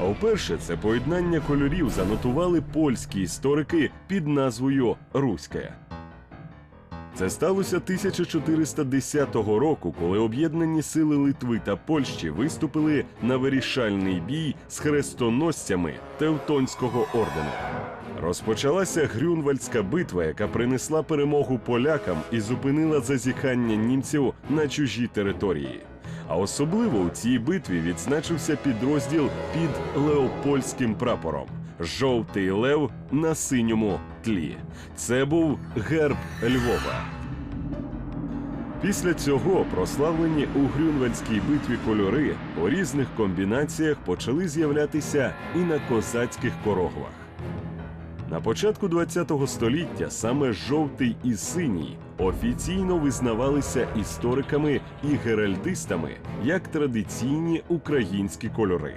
А вперше це поєднання кольорів занотували польські історики під назвою Руське. Це сталося 1410 року, коли об'єднані сили Литви та Польщі виступили на вирішальний бій з хрестоносцями Тевтонського ордену. Розпочалася Грюнвальдська битва, яка принесла перемогу полякам і зупинила зазіхання німців на чужі території. А особливо у цій битві відзначився підрозділ під Леопольським прапором жовтий лев на синьому тлі. Це був герб Львова. Після цього прославлені у Грюнвальдській битві кольори у різних комбінаціях почали з'являтися і на козацьких короглах. На початку ХХ століття саме жовтий і синій офіційно визнавалися істориками і геральдистами як традиційні українські кольори.